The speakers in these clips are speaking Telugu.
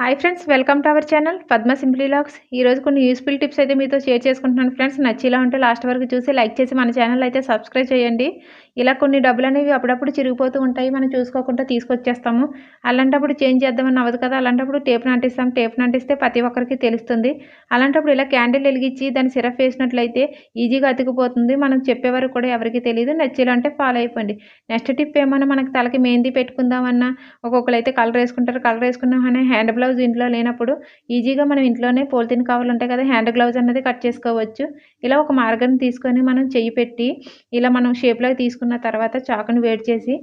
Hi friends welcome to our channel Padma simply lakhs ఈరోజు కొన్ని యూస్ఫుల్ టిప్స్ అయితే మీతో షేర్ చేసుకుంటున్నాను ఫ్రెండ్స్ నచ్చేలా ఉంటే లాస్ట్ వరకు చూసి లైక్ చేసి మన ఛానల్ అయితే సబ్స్క్రైబ్ చేయండి. ఇలా కొన్ని డబ్బులు అనేవి అప్పుడప్పుడు చిరిగిపోతూ ఉంటాయి మనం చూసుకోకుండా తీసుకొచ్చేస్తాము. అలాంటప్పుడు చేంజ్ చేద్దామని అవ్వదు కదా అలాంటప్పుడు టేప్ అంటిస్తాం టేప్ అంటిస్తే ప్రతి ఒక్కరికి తెలుస్తుంది. అలాంటప్పుడు ఇలా క్యాండిల్ వెలిగించి దాన్ని సిరప్ వేసినట్లయితే ఈజీగా అతికిపోతుంది. మనం చెప్పేవారు కూడా ఎవరికి తెలియదు. నచ్చేలా ఉంటే ఫాలో అయిపోండి. నెక్స్ట్ టిప్ ఏమన్నా మనకి తలకి మెహందీ పెట్టుకుందామన్నా ఒక్కొక్కరు అయితే కలర్ వేసుకుంటారు కలర్ వేసుకున్నామని హ్యాండ్ బ్లౌజ్ ఇంట్లో లేనప్పుడు ఈజీగా మనం ఇంట్లోనే పోలిథిన్ కవర్లు ఉంటాయి కదా హ్యాండ్ గ్లౌజ్ అనేది కట్ చేసుకోవచ్చు. ఇలా ఒక మార్గం తీసుకొని మనం చేయి పెట్టి ఇలా మనం షేప్లోకి తీసుకున్న తర్వాత చాకును వేడి చేసి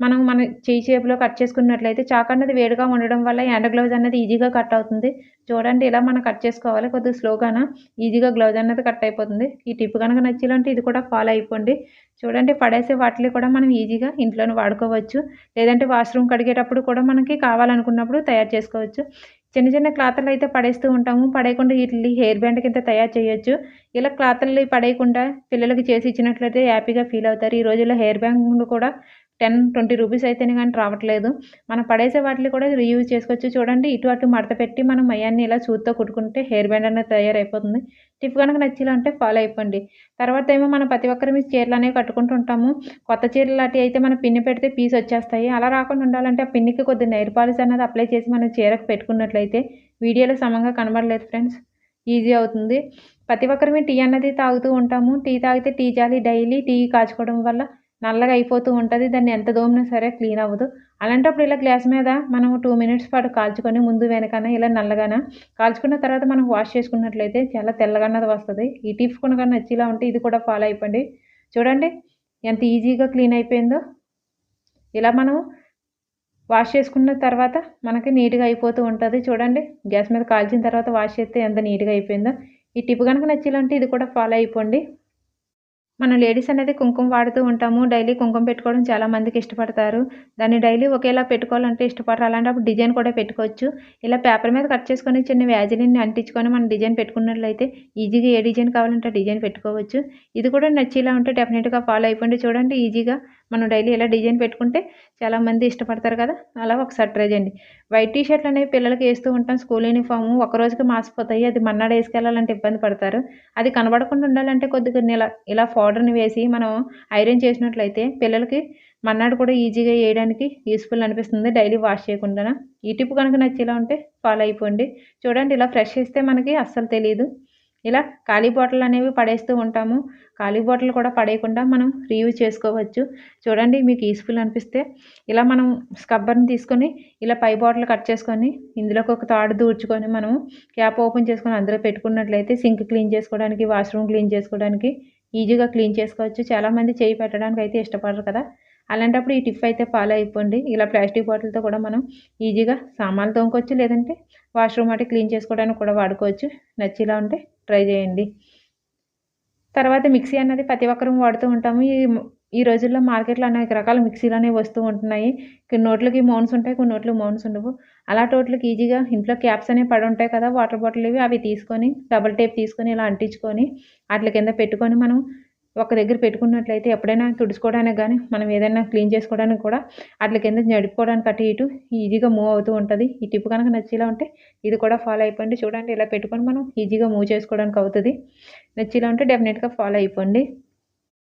మనం మన చేయి షేప్లో కట్ చేసుకున్నట్లయితే చాకు అన్నది వేడిగా ఉండడం వల్ల హ్యాండ్ గ్లౌజ్ అనేది ఈజీగా కట్ అవుతుంది. చూడండి ఇలా మనం కట్ చేసుకోవాలి. కొద్దిగా స్లోగాన ఈజీగా గ్లౌజ్ అనేది కట్ అయిపోతుంది. ఈ టిప్ కనుక నచ్చిలంటే ఇది కూడా ఫాలో అయిపోండి. చూడండి పడేసే వాటిని కూడా మనం ఈజీగా ఇంట్లోనే వాడుకోవచ్చు. లేదంటే వాష్రూమ్ కడిగేటప్పుడు కూడా మనకి కావాలనుకున్నప్పుడు తయారు చేసుకోవచ్చు. చిన్న చిన్న క్లాత్లు అయితే పడేస్తూ ఉంటాము. పడేయకుండా వీటిని హెయిర్ బ్యాండ్ కింద తయారు చేయొచ్చు. ఇలా క్లాత్లు పడేయకుండా పిల్లలకి చేసి ఇచ్చినట్లయితే హ్యాపీగా ఫీల్ అవుతారు. ఈ రోజుల్లో హెయిర్ బ్యాండ్ కూడా టెన్ ట్వంటీ రూపీస్ అయితేనే కానీ రావట్లేదు. మనం పడేసే వాటిని కూడా రీయూజ్ చేసుకోవచ్చు. చూడండి ఇటు అటు మడత పెట్టి మనం మయాన్ని ఇలా చూత్తో కుట్టుకుంటే హెయిర్ బ్యాండ్ అనేది తయారైపోతుంది. టిప్ కనుక నచ్చేలా అంటే ఫాలో అయిపోండి. తర్వాత ఏమో మనం ప్రతి ఒక్కరి మీ చీరలు అనేవి కట్టుకుంటుంటాము కొత్త చీరలు లాంటివి అయితే మనం పిన్ని పెడితే పీస్ వచ్చేస్తాయి. అలా రాకుండా ఉండాలంటే ఆ పిన్నికి కొద్ది నెయిర్ పాలిష్ అనేది అప్లై చేసి మనం చీరకు పెట్టుకున్నట్లయితే వీడియోలో సమంగా కనబడలేదు ఫ్రెండ్స్ ఈజీ అవుతుంది. ప్రతి ఒక్కరి టీ అన్నది తాగుతూ ఉంటాము. టీ తాగితే టీ జాలి డైలీ టీ కాచుకోవడం వల్ల నల్లగా అయిపోతూ ఉంటుంది దాన్ని ఎంత దోమినా సరే క్లీన్ అవ్వదు. అలాంటప్పుడు ఇలా గ్లాస్ మీద మనం టూ మినిట్స్ పాటు కాల్చుకొని ముందు వెనకన ఇలా నల్లగాన కాల్చుకున్న తర్వాత మనం వాష్ చేసుకున్నట్లయితే చాలా తెల్లగన్నది వస్తుంది. ఈ టిప్స్ కనుక నచ్చేలా ఉంటే ఇది కూడా ఫాలో అయిపోండి. చూడండి ఎంత ఈజీగా క్లీన్ అయిపోయిందో. ఇలా మనం వాష్ చేసుకున్న తర్వాత మనకి నీట్గా అయిపోతూ ఉంటుంది. చూడండి గ్యాస్ మీద కాల్చిన తర్వాత వాష్ చేస్తే ఎంత నీట్గా అయిపోయిందో. ఈ టిప్ కనుక నచ్చేలాంటి ఇది కూడా ఫాలో అయిపోండి. మనం లేడీస్ అనేది కుంకుమ వాడుతూ ఉంటాము. డైలీ కుంకుమ పెట్టుకోవడం చాలా మందికి ఇష్టపడతారు. దాన్ని డైలీ ఒకేలా పెట్టుకోవాలంటే ఇష్టపడరు. అలాంటప్పుడు డిజైన్ కూడా పెట్టుకోవచ్చు. ఇలా పేపర్ మీద కట్ చేసుకొని చిన్న వ్యాజిలిని అంటించుకొని మనం డిజైన్ పెట్టుకున్నట్లయితే ఈజీగా ఏ డిజైన్ కావాలంటే డిజైన్ పెట్టుకోవచ్చు. ఇది కూడా నచ్చేలా ఉంటే డెఫినెట్గా ఫాలో అయిపోండి. చూడండి ఈజీగా మనం డైలీ ఇలా డిజైన్ పెట్టుకుంటే చాలామంది ఇష్టపడతారు కదా అలా ఒకసారి ట్రై చేయండి. వైట్ టీ షర్ట్లు అనేవి పిల్లలకి వేస్తూ ఉంటాం. స్కూల్ యూనిఫామ్ ఒక రోజుకి మాసిపోతాయి. అది మన్నాడు వేసుకెళ్ళాలంటే ఇబ్బంది పడతారు. అది కనబడకుండా ఉండాలంటే కొద్దిగా ఇలా ఇలా పౌడర్ని వేసి మనం ఐరన్ చేసినట్లయితే పిల్లలకి మన్నాడు కూడా ఈజీగా వేయడానికి యూస్ఫుల్ అనిపిస్తుంది. డైలీ వాష్ చేయకుండా ఈ టిప్ కనుక నచ్చేలా ఉంటే ఫాలో అయిపోండి. చూడండి ఇలా ఫ్రెష్ చేస్తే మనకి అస్సలు తెలియదు ఇలా ఖాళీ బాటిల్ అనేవి పడేస్తూ ఉంటాము. ఖాళీ బాటిల్ కూడా పడేయకుండా మనం రీయూజ్ చేసుకోవచ్చు. చూడండి మీకు యూస్ఫుల్ అనిపిస్తే ఇలా మనం స్కబ్బర్ని తీసుకొని ఇలా పై బాటిల్ కట్ చేసుకొని ఇందులోకి ఒక తాడు దూర్చుకొని మనం క్యాప్ ఓపెన్ చేసుకొని అందులో పెట్టుకున్నట్లయితే సింక్ క్లీన్ చేసుకోవడానికి వాష్రూమ్ క్లీన్ చేసుకోవడానికి ఈజీగా క్లీన్ చేసుకోవచ్చు. చాలామంది చేయి పెట్టడానికి అయితే ఇష్టపడరు కదా. అలాంటప్పుడు ఈ టిప్ అయితే ఫాలో అయిపోండి. ఇలా ప్లాస్టిక్ బాటిల్తో కూడా మనం ఈజీగా సామాన్లు తోముకోవచ్చు. లేదంటే వాష్రూమ్ అంటే క్లీన్ చేసుకోవడానికి కూడా వాడుకోవచ్చు. నచ్చిలా ఉంటే ట్రై చేయండి. తర్వాత మిక్సీ అన్నది ప్రతి ఒక్కరూ వాడుతూ ఉంటాము. ఈ ఈ రోజుల్లో మార్కెట్లో అనేక రకాల మిక్సీలు అనేవి వస్తూ ఉంటున్నాయి. కొన్ని నోట్లకి మౌన్స్ ఉంటాయి కొన్ని నోట్లు మౌన్స్ ఉండవు. అలా టోట్లకి ఈజీగా ఇంట్లో క్యాప్స్ అనేవి పడి ఉంటాయి కదా వాటర్ బాటిల్ ఇవి అవి తీసుకొని డబల్ టేప్ తీసుకొని ఇలా అంటించుకొని వాటి కింద పెట్టుకొని మనం ఒక దగ్గర పెట్టుకున్నట్లయితే ఎప్పుడైనా తుడుచుకోవడానికి కానీ మనం ఏదైనా క్లీన్ చేసుకోవడానికి కూడా అట్ల కింద నడుపుకోవడానికి అటు ఇటు ఈజీగా మూవ్ అవుతూ ఉంటుంది. ఈ టిప్ కనుక నచ్చేలా ఉంటే ఇది కూడా ఫాలో అయిపోండి. చూడండి ఇలా పెట్టుకొని మనం ఈజీగా మూవ్ చేసుకోవడానికి అవుతుంది. నచ్చేలా ఉంటే డెఫినెట్గా ఫాలో అయిపోండి.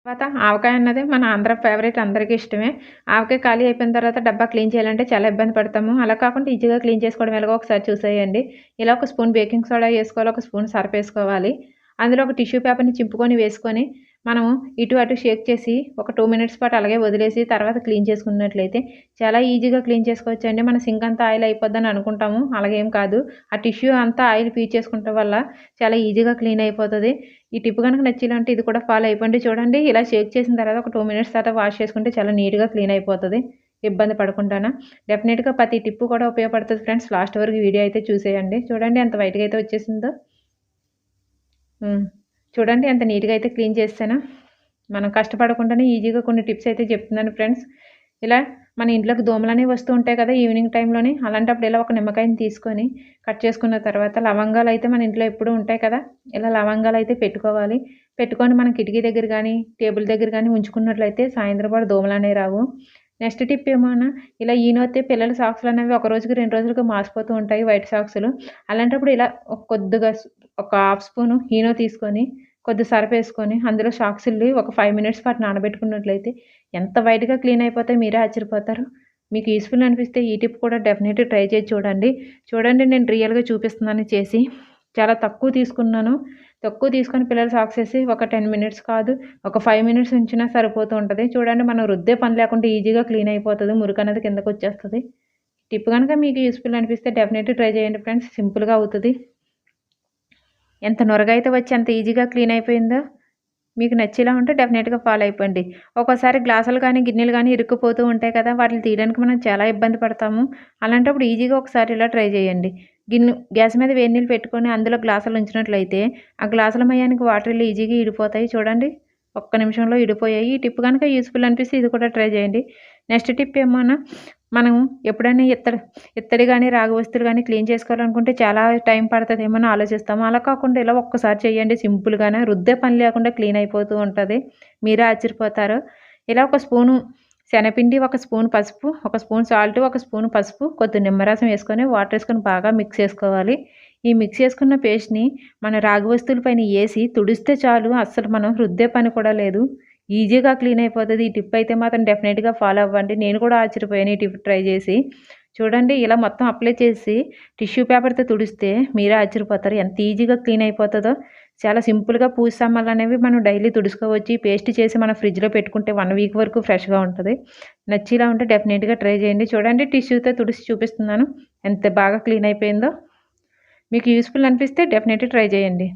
తర్వాత ఆవకాయ అన్నది మన ఆంధ్ర ఫేవరెట్ అందరికీ ఇష్టమే. ఆవకాయ ఖాళీ అయిపోయిన తర్వాత డబ్బా క్లీన్ చేయాలంటే చాలా ఇబ్బంది పడతాము. అలా కాకుండా ఈజీగా క్లీన్ చేసుకోవడం ఎలాగో ఒకసారి చూసేయండి. ఇలా ఒక స్పూన్ బేకింగ్ సోడా వేసుకోవాలి ఒక స్పూన్ సర్ఫ్ వేసుకోవాలి. అందులో ఒక టిష్యూ పేపర్ని చింపుకొని వేసుకొని మనము ఇటు అటు షేక్ చేసి ఒక టూ మినిట్స్ పాటు అలాగే వదిలేసి తర్వాత క్లీన్ చేసుకున్నట్లయితే చాలా ఈజీగా క్లీన్ చేసుకోవచ్చు అండి మన సింక్ అంతా ఆయిల్ అయిపోద్దని అనుకుంటాము. అలాగేం కాదు. ఆ టిష్యూ అంతా ఆయిల్ పీచేసుకుంటే వల్ల చాలా ఈజీగా క్లీన్ అయిపోతుంది. ఈ టిప్ కనుక నచ్చిలంటే ఇది కూడా ఫాలో అయిపోండి. చూడండి ఇలా షేక్ చేసిన తర్వాత ఒక టూ మినిట్స్ తర్వాత వాష్ చేసుకుంటే చాలా నీట్గా క్లీన్ అయిపోతుంది. ఇబ్బంది పడకుండానా. డెఫినెట్గా ప్రతి టిప్పు కూడా ఉపయోగపడుతుంది ఫ్రెండ్స్. లాస్ట్ వరకు వీడియో అయితే చూసేయండి. చూడండి ఎంత వైట్గా అయితే వచ్చేసిందో. చూడండి ఎంత నీట్గా అయితే క్లీన్ చేస్తాను. మనం కష్టపడకుండానే ఈజీగా కొన్ని టిప్స్ అయితే చెప్తున్నాను ఫ్రెండ్స్. ఇలా మన ఇంట్లోకి దోమలు అనేవి వస్తూ ఉంటాయి కదా ఈవినింగ్ టైంలోనే అలాంటప్పుడు ఇలా ఒక నిమ్మకాయని తీసుకొని కట్ చేసుకున్న తర్వాత లవంగాలు అయితే మన ఇంట్లో ఎప్పుడూ ఉంటాయి కదా ఇలా లవంగాలు అయితే పెట్టుకోవాలి. పెట్టుకొని మనం కిటికీ దగ్గర కానీ టేబుల్ దగ్గర కానీ ఉంచుకున్నట్లయితే సాయంత్రం పాటు దోమలు అనేవి రావు. నెక్స్ట్ టిప్ ఏమన్నా ఇలా ఈనొత్తే పిల్లల సాక్స్లు అనేవి ఒక రోజుకి రెండు రోజులకు మాసిపోతూ ఉంటాయి వైట్ సాక్స్లు. అలాంటప్పుడు ఇలా కొద్దిగా ఒక హాఫ్ స్పూను హీనో తీసుకొని కొద్ది సర్ఫ్ వేసుకొని అందులో సాక్స్లు ఒక ఫైవ్ మినిట్స్ పాటు నానబెట్టుకున్నట్లయితే ఎంత వైట్గా క్లీన్ అయిపోతే మీరే ఆశ్చర్యపోతారు. మీకు యూస్ఫుల్ అనిపిస్తే ఈ టిప్ కూడా డెఫినెట్గా ట్రై చేసి చూడండి. చూడండి నేను రియల్గా చూపిస్తున్నాను చేసి. చాలా తక్కువ తీసుకున్నాను. తక్కువ తీసుకొని పిల్లలు సాక్స్ వేసి ఒక టెన్ మినిట్స్ కాదు ఒక ఫైవ్ మినిట్స్ ఉంచినా సరిపోతూ ఉంటుంది. చూడండి మనం రుద్దే పని లేకుండా ఈజీగా క్లీన్ అయిపోతుంది. మురికి అనేది కిందకు వచ్చేస్తుంది టిప్ కనుక మీకు యూస్ఫుల్ అనిపిస్తే డెఫినెట్గా ట్రై చేయండి ఫ్రెండ్స్. సింపుల్గా అవుతుంది. ఎంత నొరగ అయితే వచ్చి ఎంత ఈజీగా క్లీన్ అయిపోయిందో? మీకు నచ్చేలా ఉంటే డెఫినెట్గా ఫాలో అయిపోండి. ఒక్కోసారి గ్లాసులు కానీ గిన్నెలు కానీ ఇరుక్కుపోతూ ఉంటాయి కదా వాటిని తీయడానికి మనం చాలా ఇబ్బంది పడతాము. అలాంటప్పుడు ఈజీగా ఒకసారి ఇలా ట్రై చేయండి. గిన్నె గ్యాస్ మీద వేడి నీళ్ళు పెట్టుకొని అందులో గ్లాసులు ఉంచినట్లయితే ఆ గ్లాసుల మయానికి వాటర్లు ఈజీగా ఇడిపోతాయి. చూడండి ఒక్క నిమిషంలో ఇడిపోయాయి. ఈ టిప్ కనుక యూస్ఫుల్ అనిపిస్తే ఇది కూడా ట్రై చేయండి. నెక్స్ట్ టిప్ ఏమన్నా మనం ఎప్పుడైనా ఇత్తడి ఇత్తడి కానీ రాగి వస్తువులు కానీ క్లీన్ చేసుకోవాలనుకుంటే చాలా టైం పడుతుంది ఏమైనా ఆలోచిస్తాము అలా కాకుండా ఇలా ఒక్కసారి చేయండి. సింపుల్గానే రుద్దే పని లేకుండా క్లీన్ అయిపోతూ ఉంటుంది. మీరే ఆశ్చర్యపోతారు. ఇలా ఒక స్పూను శనపిండి ఒక స్పూన్ పసుపు ఒక స్పూన్ సాల్ట్ ఒక స్పూన్ పసుపు కొద్ది నిమ్మరసం వేసుకొని వాటర్ వేసుకొని బాగా మిక్స్ చేసుకోవాలి. ఈ మిక్స్ చేసుకున్న పేస్ట్ని మన రాగి వస్తువుల పైన వేసి తుడిస్తే చాలు. అస్సలు మనం రుద్దే పని కూడా లేదు. ఈజీగా క్లీన్ అయిపోతుంది. ఈ టిప్ అయితే మాత్రం డెఫినెట్గా ఫాలో అవ్వండి. నేను కూడా ఆశ్చర్యపోయాను ఈ టిప్ ట్రై చేసి. చూడండి ఇలా మొత్తం అప్లై చేసి టిష్యూ పేపర్తో తుడిస్తే మీరే ఆశ్చర్యపోతారు. ఎంత ఈజీగా క్లీన్ అయిపోతుందో. చాలా సింపుల్గా పూజ సామాన్లు అనేవి మనం డైలీ తుడుచుకోవచ్చు. పేస్ట్ చేసి మనం ఫ్రిడ్జ్లో పెట్టుకుంటే వన్ వీక్ వరకు ఫ్రెష్గా ఉంటుంది. నచ్చిలా ఉంటే డెఫినెట్గా ట్రై చేయండి. చూడండి టిష్యూతో తుడిచి చూపిస్తున్నాను. ఎంత బాగా క్లీన్ అయిపోయిందో. మీకు యూస్ఫుల్ అనిపిస్తే డెఫినెట్లీ ట్రై చేయండి.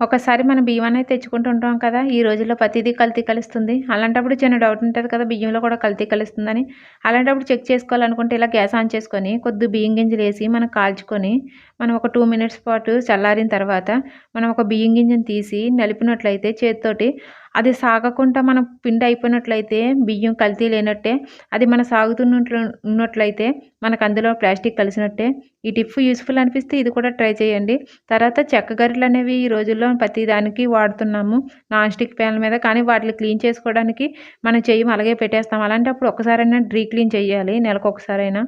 ఒకసారి మనం బియ్యం అనేది తెచ్చుకుంటూ ఉంటాం కదా ఈ రోజుల్లో ప్రతిదీ కల్తీ కలుస్తుంది. అలాంటప్పుడు చిన్న డౌట్ ఉంటుంది కదా బియ్యంలో కూడా కల్తీ కలుస్తుందని. అలాంటప్పుడు చెక్ చేసుకోవాలనుకుంటే ఇలా గ్యాస్ ఆన్ చేసుకొని కొద్ది బియ్యం గింజలు వేసి మనం కాల్చుకొని మనం ఒక టూ మినిట్స్ పాటు చల్లారిన తర్వాత మనం ఒక బియ్యం గింజను తీసి నలిపినట్లయితే చేతితోటి అది సాగకుండా మనం పిండి అయిపోయినట్లయితే బియ్యం కల్తీ లేనట్టే అది మన సాగుతున్నట్లు ఉన్నట్లయితే మనకు అందులో ప్లాస్టిక్ కలిసినట్టే. ఈ టిప్ యూస్ఫుల్ అనిపిస్తే ఇది కూడా ట్రై చేయండి. తర్వాత చెక్క గరిటెలు అనేవి ఈ రోజుల్లో ప్రతి దానికి వాడుతున్నాము. నాన్ స్టిక్ ప్యాన్ల మీద కానీ వాటిని క్లీన్ చేసుకోవడానికి మనం చెయ్యం అలాగే పెట్టేస్తాం. అలాంటప్పుడు ఒకసారైనా డ్రీ క్లీన్ చేయాలి నెలకు ఒకసారైనా.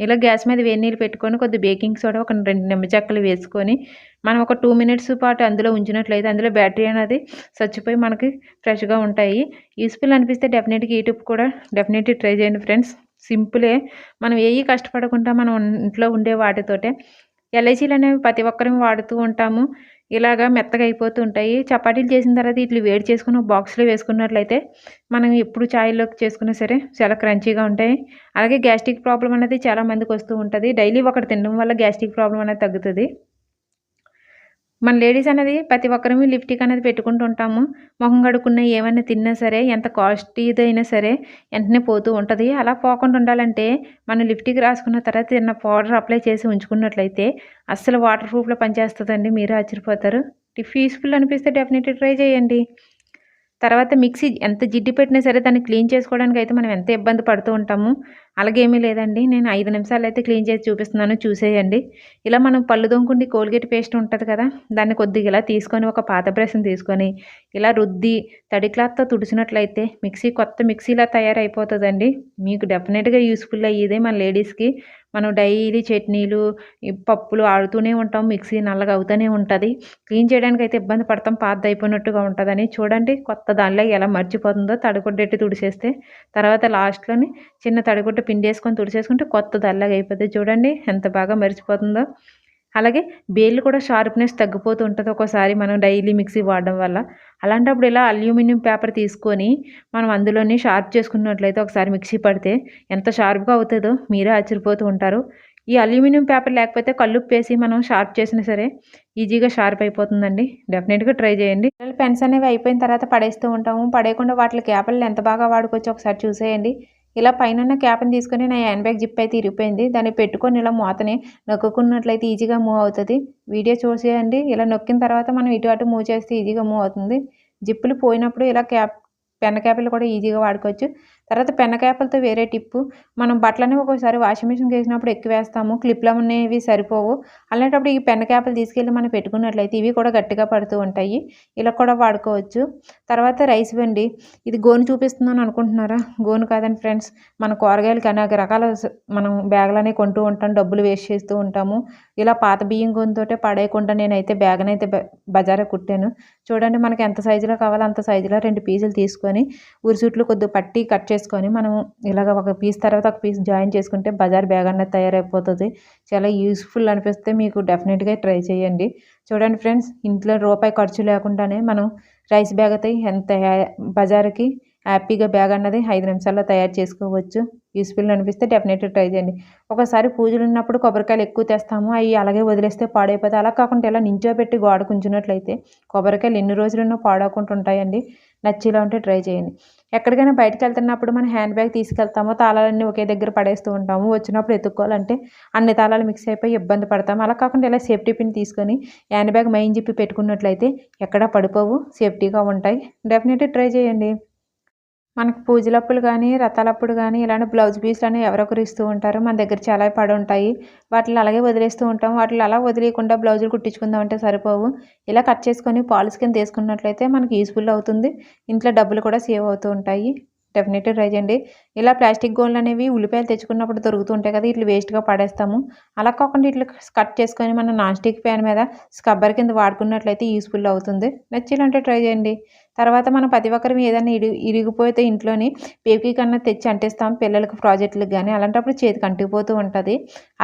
ఇలా గ్యాస్ మీద వేడి నీళ్ళు పెట్టుకొని కొద్ది బేకింగ్ సోడా ఒక రెండు నిమ్మచెక్కలు వేసుకొని మనం ఒక టూ మినిట్స్ పాటు అందులో ఉంచినట్లయితే అందులో బ్యాటరీ అనేది చచ్చిపోయి మనకి ఫ్రెష్గా ఉంటాయి. యూస్ఫుల్ అనిపిస్తే డెఫినెట్గా యూట్యూబ్ కూడా డెఫినెట్లీ ట్రై చేయండి ఫ్రెండ్స్. సింపులే. మనం ఏవి కష్టపడకుండా మనం ఇంట్లో ఉండే వాటితోటే ఎల్ఐసీలు అనేవి ప్రతి ఒక్కరం వాడుతూ ఉంటాము. ఇలాగా మెత్తగా అయిపోతూ ఉంటాయి. చపాతీలు చేసిన తర్వాత ఇట్లా వేడి చేసుకుని ఒక బాక్స్లో వేసుకున్నట్లయితే మనం ఎప్పుడు ఛాయ్లోకి చేసుకున్నా సరే చాలా క్రంచీగా ఉంటాయి. అలాగే గ్యాస్ట్రిక్ ప్రాబ్లం అనేది చాలా మందికి వస్తూ ఉంటుంది. డైలీ ఒకటి తినడం వల్ల గ్యాస్ట్రిక్ ప్రాబ్లం అనేది తగ్గుతుంది. మన లేడీస్ అనేది ప్రతి ఒక్కరిమి లిప్టిక్ అనేది పెట్టుకుంటూ ఉంటాము. మొహం కడుక్కున్న ఏమైనా తిన్నా సరే ఎంత కాస్ట్లీదైనా సరే వెంటనే పోతూ ఉంటుంది. అలా పోకుండా ఉండాలంటే మనం లిప్టిక్ రాసుకున్న తర్వాత తిన్న పౌడర్ అప్లై చేసి ఉంచుకున్నట్లయితే అస్సలు వాటర్ ప్రూఫ్లో పనిచేస్తుందండి. మీరు ఆశ్చర్యపోతారు. టిఫ్ యూస్ఫుల్ అనిపిస్తే డెఫినెట్లీ ట్రై చేయండి. తర్వాత మిక్సీ ఎంత జిడ్డు పెట్టినా సరే దాన్ని క్లీన్ చేసుకోవడానికి అయితే మనం ఎంత ఇబ్బంది పడుతూ ఉంటాము. అలాగేమీ లేదండి. నేను ఐదు నిమిషాలు అయితే క్లీన్ చేసి చూపిస్తున్నాను. చూసేయండి. ఇలా మనం పళ్ళు దొంకుండి కోల్గేట్ పేస్ట్ ఉంటుంది కదా దాన్ని కొద్దిగా ఇలా తీసుకొని ఒక పాత బ్రష్ని తీసుకొని ఇలా రుద్ది తడి క్లాత్తో తుడిచినట్లయితే మిక్సీ కొత్త మిక్సీలా తయారైపోతుందండి. మీకు డెఫినెట్గా యూస్ఫుల్ అయ్యేదే మన లేడీస్కి. మనం డైలీ చట్నీలు ఈ పప్పులు ఆడుతూనే ఉంటాం మిక్సీ నల్లగా అవుతూనే ఉంటుంది. క్లీన్ చేయడానికి అయితే ఇబ్బంది పడతాం పాత అయిపోయినట్టుగా ఉంటుందని. చూడండి కొత్త దానిలో ఎలా మర్చిపోతుందో తడిగుడ్డెట్టి తుడిచేస్తే తర్వాత లాస్ట్లోని చిన్న తడిగుడ్డ పిండి వేసుకొని తుడిచేసుకుంటే కొత్త దల్లగా అయిపోతుంది చూడండి ఎంత బాగా మర్చిపోతుందో. అలాగే బేళ్ళు కూడా షార్ప్నెస్ తగ్గిపోతూ ఉంటుంది ఒకసారి మనం డైలీ మిక్సీ వాడడం వల్ల. అలాంటప్పుడు ఇలా అల్యూమినియం పేపర్ తీసుకొని మనం అందులోనే షార్ప్ చేసుకున్నట్లయితే ఒకసారి మిక్సీ పడితే ఎంత షార్ప్గా అవుతుందో మీరే ఆశ్చర్యపోతూ ఉంటారు. ఈ అల్యూమినియం పేపర్ లేకపోతే కళ్ళు వేసి మనం షార్ప్ చేసినా సరే ఈజీగా షార్ప్ అయిపోతుందండి. డెఫినెట్గా ట్రై చేయండి. పెన్స్ అనేవి అయిపోయిన తర్వాత పడేస్తూ ఉంటాము. పడేయకుండా వాటికి క్యాపర్లు ఎంత బాగా వాడుకోవచ్చో ఒకసారి చూసేయండి. ఇలా పైన క్యాప్ని తీసుకొని నా హ్యాండ్ బ్యాగ్ జిప్ అయితే ఇరిగిపోయింది. దాన్ని పెట్టుకొని ఇలా మూతని నొక్కున్నట్లయితే ఈజీగా మూవ్ అవుతుంది. వీడియో చూసేయండి. ఇలా నొక్కిన తర్వాత మనం ఇటు అటు మూవ్ చేస్తే ఈజీగా మూవ్ అవుతుంది. జిప్పులు పోయినప్పుడు ఇలా క్యాప్ పెన్ క్యాప్లు కూడా ఈజీగా వాడుకోవచ్చు. తర్వాత పెన్న వేరే టిప్పు. మనం బట్టలని ఒక్కోసారి వాషింగ్ మిషన్కి వేసినప్పుడు ఎక్కువ వేస్తాము. క్లిప్లు అనేవి సరిపోవు. అలాంటప్పుడు ఈ పెన్న తీసుకెళ్ళి మనం పెట్టుకున్నట్లయితే ఇవి కూడా గట్టిగా పడుతూ ఉంటాయి. ఇలా కూడా వాడుకోవచ్చు. తర్వాత రైస్ బండి ఇది గోను చూపిస్తున్నాను అనుకుంటున్నారా? గోను కాదండి ఫ్రెండ్స్ మన కూరగాయలకి అనేక రకాల మనం బ్యాగులని కొంటూ ఉంటాం డబ్బులు వేస్ట్ చేస్తూ ఉంటాము. ఇలా పాత బియ్యం గోనుతోటే పడేయకుండా నేనైతే బ్యాగ్నైతే బ బజారే కుట్టాను. చూడండి మనకి ఎంత సైజులో కావాలో అంత సైజులో రెండు పీసులు తీసుకొని ఉరిసుట్లు కొద్దిగా పట్టి కట్ చేసుకొని మనం ఇలాగ ఒక పీస్ తర్వాత ఒక పీస్ జాయిన్ చేసుకుంటే బజార్ బ్యాగ్ అనేది తయారైపోతుంది. చాలా యూస్ఫుల్ అనిపిస్తే మీకు డెఫినెట్గా ట్రై చేయండి. చూడండి ఫ్రెండ్స్ ఇంట్లో రూపాయి ఖర్చు లేకుండానే మనం రైస్ బ్యాగ్ అయితే ఎంత హ్యా- బజార్కి హ్యాపీగా బ్యాగ్ అన్నది ఐదు నిమిషాల్లో తయారు చేసుకోవచ్చు. యూస్ఫుల్ అనిపిస్తే డెఫినెట్గా ట్రై చేయండి. ఒకసారి పూజలు ఉన్నప్పుడు కొబ్బరికాయలు ఎక్కువ తెస్తాము అవి అలాగే వదిలేస్తే పాడైపోతాయి. అలా కాకుండా ఇలా నించోబెట్టి గోడ కుంచున్నట్లయితే కొబ్బరికాయలు ఎన్ని రోజులున్నా పాడవకుండా ఉంటాయండి. నచ్చేలా ఉంటే ట్రై చేయండి. ఎక్కడికైనా బయటకు వెళ్తున్నప్పుడు మనం హ్యాండ్ బ్యాగ్ తీసుకెళ్తామో తాళాలన్నీ ఒకే దగ్గర పడేస్తూ ఉంటాము. వచ్చినప్పుడు ఎత్తుక్కోవాలంటే అన్ని తాళాలు మిక్స్ అయిపోయి ఇబ్బంది పడతాము. అలా కాకుండా ఇలా సేఫ్టీ పిన్ తీసుకొని హ్యాండ్ బ్యాగ్ మైన్ చెప్పి పెట్టుకున్నట్లయితే ఎక్కడా పడిపోవు. సేఫ్టీగా ఉంటాయి. డెఫినెట్గా ట్రై చేయండి. మనకు పూజలప్పుడు కానీ రథాలప్పుడు కానీ ఇలాంటి బ్లౌజ్ పీస్లు అనేవి ఎవరొకరు ఇస్తూ ఉంటారు. మన దగ్గర చాలా పడి ఉంటాయి. వాటిని అలాగే వదిలేస్తూ ఉంటాం. వాటిని అలా వదిలేయకుండా బ్లౌజులు కుట్టించుకుందాం అంటే సరిపోవు. ఇలా కట్ చేసుకొని పాలిస్ కింద తీసుకున్నట్లయితే మనకి యూస్ఫుల్ అవుతుంది. ఇంట్లో డబ్బులు కూడా సేవ్ అవుతూ ఉంటాయి. డెఫినెట్గా ట్రై చేయండి. ఇలా ప్లాస్టిక్ గోన్లు అనేవి ఉల్లిపాయలు తెచ్చుకున్నప్పుడు దొరుకుతూ ఉంటాయి కదా ఇట్లా వేస్ట్గా పడేస్తాము. అలా కాకుండా ఇట్లా కట్ చేసుకొని మనం నాన్ స్టిక్ ప్యాన్ మీద స్కబ్బర్ కింద వాడుకున్నట్లయితే యూస్ఫుల్ అవుతుంది. నచ్చిలంటే ట్రై చేయండి. తర్వాత మనం ప్రతి ఒక్కరం ఏదైనా ఇరి ఇరిగిపోతే ఇంట్లోని పేపీ కన్నా తెచ్చి అంటిస్తాం పిల్లలకు ప్రాజెక్టులకు కానీ అలాంటప్పుడు చేతికి అంటిపోతూ ఉంటుంది.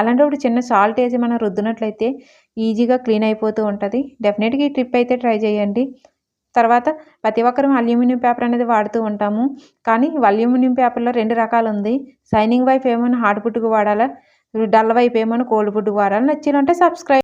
అలాంటప్పుడు చిన్న సాల్ట్ వేసి మనం రుద్దినట్లయితే ఈజీగా క్లీన్ అయిపోతూ ఉంటుంది. డెఫినెట్గా ఈ ట్రిప్ అయితే ట్రై చేయండి. తర్వాత ప్రతి ఒక్కరం అల్యూమినియం పేపర్ అనేది వాడుతూ ఉంటాము. కానీ అల్యూమినియం పేపర్లో రెండు రకాలు ఉంది సైనింగ్ వైపు ఏమైనా హార్డ్ పుట్టుకు వాడాలా? డల్ వైపు ఏమైనా కోల్డ్ పుట్టుకు వాడాలి? నచ్చినంటే సబ్స్క్రైబ్